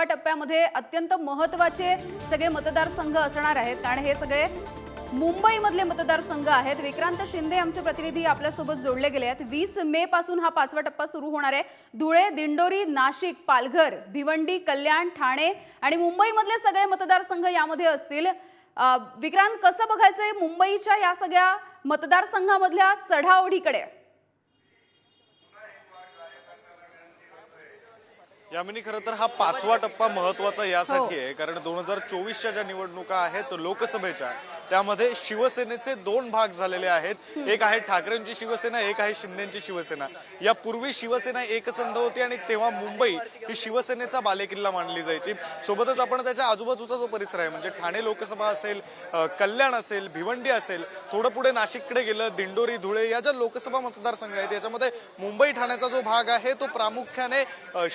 पाचव्या टप्प्यामध्ये अत्यंत महत्त्वाचे सगळे मतदारसंघ असणार आहेत. कारण हे सगळे मुंबईमधले मतदारसंघ आहेत. विक्रांत शिंदे आमचे प्रतिनिधी आपल्यासोबत जोडले गेले आहेत. वीस मे पासून हा पाचवा टप्पा सुरू होणार आहे. धुळे दिंडोरी नाशिक पालघर भिवंडी कल्याण ठाणे आणि मुंबईमधले सगळे मतदारसंघ यामध्ये असतील. विक्रांत कसं बघायचंय मुंबईच्या या सगळ्या मतदारसंघामधल्या चढाओढीकडे? यामिनी खरं तर हा पाचवा टप्पा महत्त्वाचा यासाठी आहे कारण दोन हजार चोवीसच्या ज्या निवडणुका आहेत लोकसभेच्या त्यामध्ये शिवसेनेचे दोन भाग झालेले आहेत. एक आहे ठाकरेंची शिवसेना एक आहे शिंदेची शिवसेना. यापूर्वी शिवसेना एकसंध होती आणि तेव्हा मुंबई ही शिवसेनेचा बालेकिल्ला मानली जायची. सोबतच आपण त्याच्या आजूबाजूचा जो परिसर आहे म्हणजे ठाणे लोकसभा असेल कल्याण असेल भिवंडी असेल थोडं पुढे नाशिककडे गेलं दिंडोरी धुळे या ज्या लोकसभा मतदारसंघ आहेत याच्यामध्ये मुंबई ठाण्याचा जो भाग आहे तो प्रामुख्याने अ,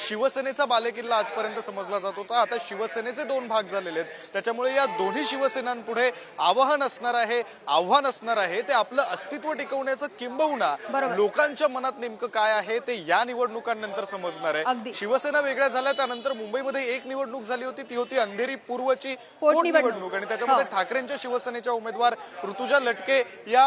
शिवसेनेचा बालेकिल्ला आजपर्यंत समजला जात होता आता शिवसेनेचे दोन भाग झालेले आहेत त्याच्यामुळे या दोन्ही शिवसेनांपुढे आवाहन असणार आहे आव्हान असणार आहे ते आपलं अस्तित्व टिकवण्याचं किंबहुना. लोकांच्या मनात नेमकं काय आहे ते या निवडणुकांनंतर समजणार. आहे शिवसेना वेगळ्या झाल्या त्यानंतर मुंबईमध्ये एक निवडणूक झाली होती ती होती अंधेरी पूर्वची पोटनिवडणूक. आणि त्याच्यामध्ये हो. ठाकरेंच्या शिवसेनेच्या उमेदवार ऋतुजा लटके या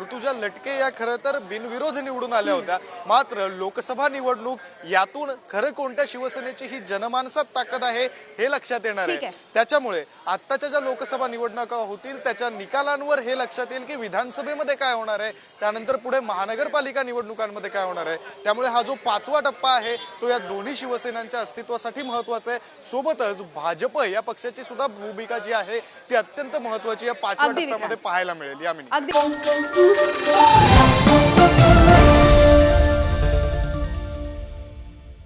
ऋतुजा लटके या खरं तर बिनविरोध निवडून आल्या होत्या मात्र लोकसभा निवडणूक यातून खरं कोणत्या शिवसेनेची ही जनमानसात ताकद आहे हे लक्षात येणार आहे. त्याच्यामुळे आत्ताच्या ज्या लोकसभा निवडणुका होतील त्याच्या निकालांवर हे लक्षात येईल की विधानसभेमध्ये काय होणार आहे त्यानंतर पुढे महानगरपालिका निवडणुकांमध्ये काय होणार आहे. त्यामुळे हा जो पाचवा टप्पा आहे तो या दोन्ही शिवसेनांच्या अस्तित्वासाठी महत्त्वाचा आहे. सोबतच भाजप या पक्षाची सुद्धा भूमिका जी आहे ती अत्यंत महत्वाची या पाचव्या टप्प्यामध्ये पाहायला मिळेल. यामिनी अगदी